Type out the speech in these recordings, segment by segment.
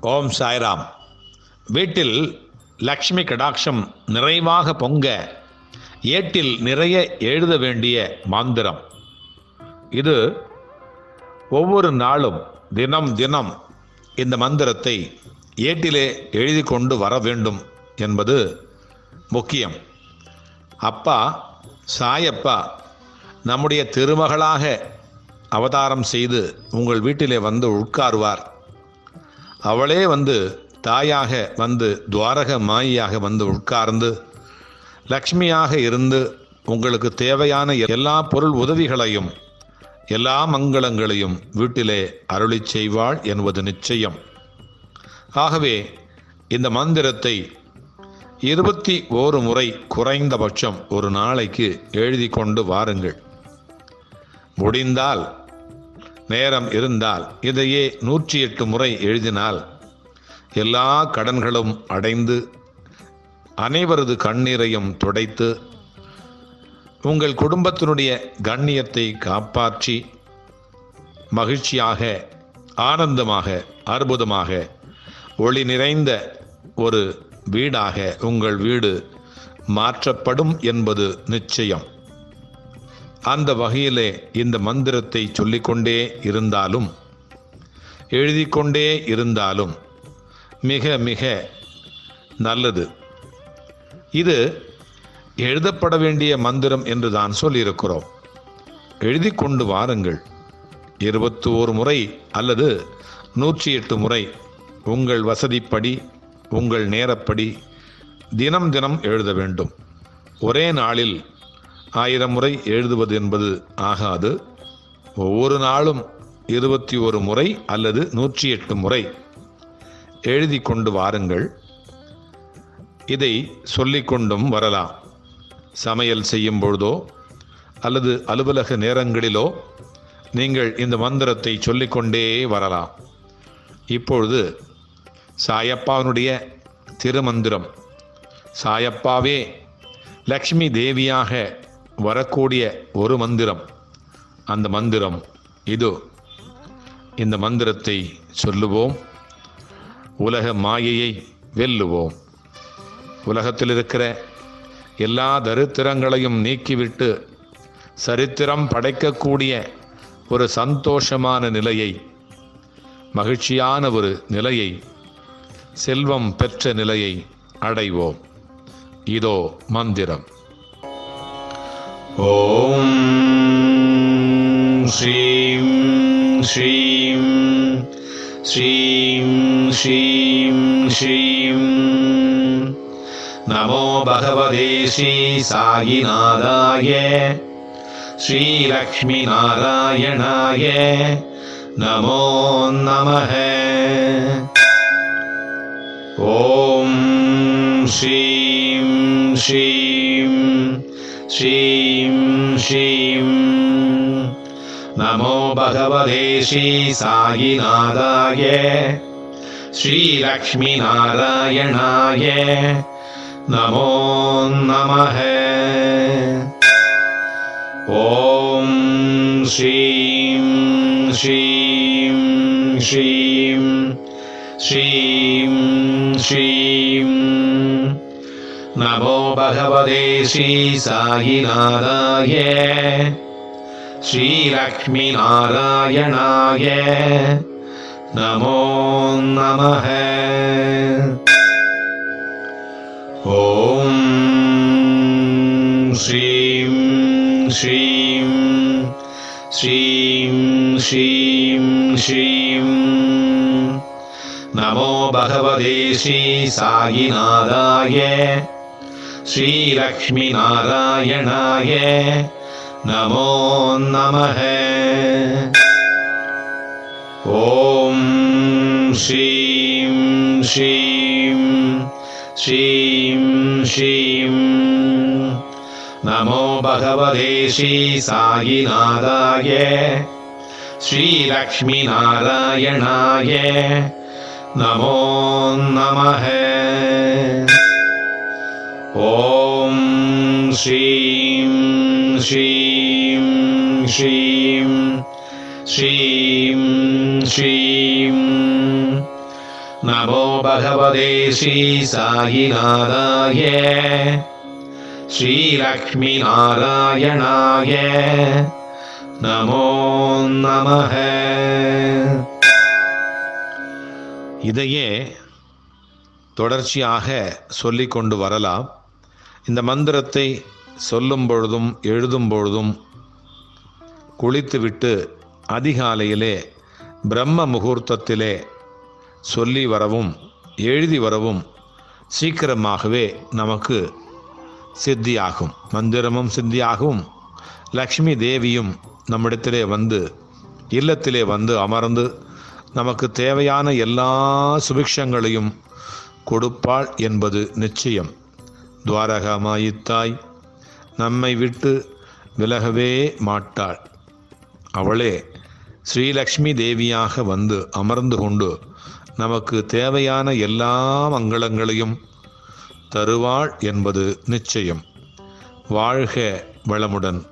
ஓம் சாய்ராம். வீட்டில் லக்ஷ்மி கடாட்சம் நிறைவாக பொங்க ஏட்டில் நிறைய எழுத வேண்டிய மாந்திரம். இது ஒவ்வொரு நாளும் தினம் தினம் இந்த மந்திரத்தை ஏட்டிலே எழுதி கொண்டு வர வேண்டும் என்பது முக்கியம். அப்பா சாயப்பா நம்முடைய திருமகளாக அவதாரம் செய்து உங்கள் வீட்டிலே வந்து உட்காருவார். அவளே வந்து தாயாக வந்து துவாரக மாயியாக வந்து உட்கார்ந்து லக்ஷ்மியாக இருந்து உங்களுக்கு தேவையான எல்லா பொருள் உதவிகளையும் எல்லா மங்களங்களையும் வீட்டிலே அருளிச் செய்வாள் என்பது நிச்சயம். ஆகவே இந்த மந்திரத்தை இருபத்தி ஓரு முறை குறைந்தபட்சம் ஒரு நாளைக்கு எழுதி கொண்டு வாருங்கள். முடிந்தால் நேரம் இருந்தால் இதையே நூற்றி எட்டு முறை எழுதினால் எல்லா கடன்களும் அடைந்து அனைவரது கண்ணீரையும் துடைத்து உங்கள் குடும்பத்தினுடைய கண்ணியத்தை காப்பாற்றி மகிழ்ச்சியாக ஆனந்தமாக அற்புதமாக ஒளி நிறைந்த ஒரு வீடாக உங்கள் வீடு மாற்றப்படும் என்பது நிச்சயம். அந்த வகையிலே இந்த மந்திரத்தை சொல்லிக்கொண்டே இருந்தாலும் எழுதிக்கொண்டே இருந்தாலும் மிக மிக நல்லது. இது எழுதப்பட வேண்டிய மந்திரம் என்று தான் சொல்லியிருக்கிறோம். எழுதி கொண்டு வாருங்கள். இருபத்தி ஓரு முறை அல்லது நூற்றி எட்டு முறை உங்கள் வசதிப்படி உங்கள் நேரப்படி தினம் தினம் எழுத வேண்டும். ஒரே நாளில் ஆயிரம் முறை எழுதுவது என்பது ஆகாது. ஒவ்வொரு நாளும் இருபத்தி ஒரு முறை அல்லது நூற்றி எட்டு முறை எழுதி கொண்டு வாருங்கள். இதை சொல்லிக்கொண்டும் வரலாம். சமையல் செய்யும் பொழுதோ அல்லது அலுவலக நேரங்களிலோ நீங்கள் இந்த மந்திரத்தை சொல்லிக்கொண்டே வரலாம். இப்பொழுது சாயப்பாவினுடைய திருமந்திரம். சாயப்பாவே லக்ஷ்மி தேவியாக வரக்கூடிய ஒரு மந்திரம். அந்த மந்திரம் இதோ. இந்த மந்திரத்தை சொல்லுவோம். உலக மாயையை வெல்லுவோம். உலகத்தில் இருக்கிற எல்லா தரித்திரங்களையும் நீக்கிவிட்டு சரித்திரம் படைக்கக்கூடிய ஒரு சந்தோஷமான நிலையை மகிழ்ச்சியான ஒரு நிலையை செல்வம் பெற்ற நிலையை அடைவோம். இதோ மந்திரம். ॐ श्रीं श्रीं श्रीं श्रीं श्रीं। नमो भगवते श्रीसायिनादाय श्रीलक्ष्मीनारायणाय नमो नमः। ॐ श्रीं श्रीं। श्रीं श्रीं। नमो भगवते श्रीसायिनाथाय श्रीलक्ष्मीनारायणाय नमो नमः। ॐ श्रीं श्रीं श्रीं श्रीं श्रीं नमो भगवते श्रीसायिनाथाय श्रीलक्ष्मीनारायणाय नमो नमः। ॐ श्रीं श्रीं श्रीं श्रीं श्रीं। नमो भगवते श्रीसायिनाथाय श्रीलक्ष्मीनारायणाय नमो नमः। ॐ श्रीं श्रीं श्रीं श्रीं। नमो भगवते श्रीसायिनाथाय श्रीलक्ष्मीनारायणाय नमो नमः ॐ श्रीं श्रीं श्रीं श्रीं श्रीं நமோ பகவதே ஸ்ரீ சாயிநாதாய ஸ்ரீலக்ஷ்மி நாராயணாய நமோ நமः இதையே தொடர்ச்சியாக சொல்லிக் கொண்டு வரலாம் இந்த மந்திரத்தை சொல்லும் பொழுதும் எழுதும் பொழுதும் குளித்துவிட்டு அதிகாலையிலே பிரம்ம முகூர்த்தத்திலே சொல்லி வரவும் எழுதி வரவும் சீக்கிரமாகவே நமக்கு சித்தியாகும். மந்திரமும் சித்தியாகும். லக்ஷ்மி தேவியும் நம்மிடத்திலே வந்து இல்லத்திலே வந்து அமர்ந்து நமக்கு தேவையான எல்லா சுபிக்ஷங்களையும் கொடுப்பாள் என்பது நிச்சயம். துவாரகமாயித்தாய் நம்மை விட்டு விலகவே மாட்டாள். அவளே ஸ்ரீலக்ஷ்மி தேவியாக வந்து அமர்ந்து கொண்டு நமக்கு தேவையான எல்லா மங்களங்களையும் தருவாள் என்பது நிச்சயம். வாழ்க வளமுடன்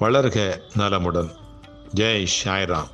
வளர்க நலமுடன். ஜெய் ஷாய்ராம்